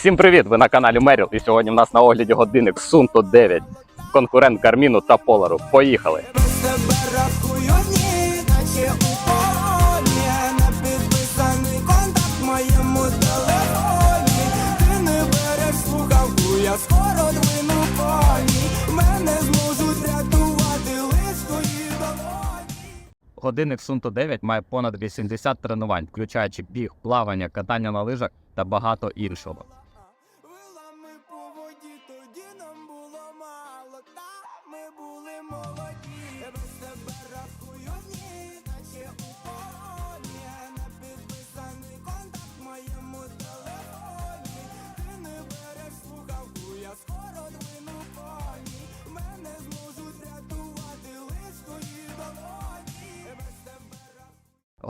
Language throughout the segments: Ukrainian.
Всім привіт! Ви на каналі Меріл. І сьогодні в нас на огляді годинник Sunto 9, конкурент Гарміну та Полару. Поїхали! Годинник Sunto 9 має понад 80 тренувань, включаючи біг, плавання, катання на лижах та багато іншого.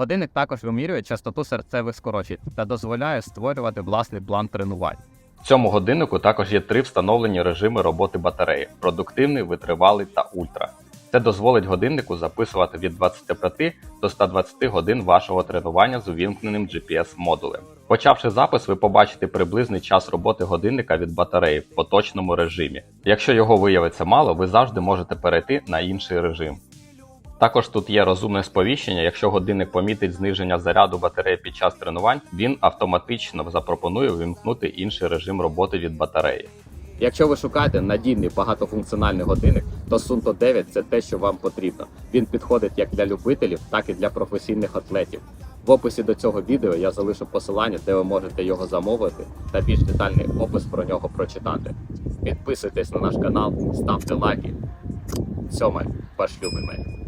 Годинник також вимірює частоту серцевих скорочень та дозволяє створювати власний план тренувань. В цьому годиннику також є три встановлені режими роботи батареї: продуктивний, витривалий та ультра. Це дозволить годиннику записувати від 25 до 120 годин вашого тренування з увімкненим GPS-модулем. Почавши запис, ви побачите приблизний час роботи годинника від батареї в поточному режимі. Якщо його виявиться мало, ви завжди можете перейти на інший режим. Також тут є розумне сповіщення. Якщо годинник помітить зниження заряду батареї під час тренувань, він автоматично запропонує вимкнути інший режим роботи від батареї. Якщо ви шукаєте надійний багатофункціональний годинник, то Sunto 9 це те, що вам потрібно. Він підходить як для любителів, так і для професійних атлетів. В описі до цього відео я залишу посилання, де ви можете його замовити та більш детальний опис про нього прочитати. Підписуйтесь на наш канал, ставте лайки. Сьоме, ваш любимий.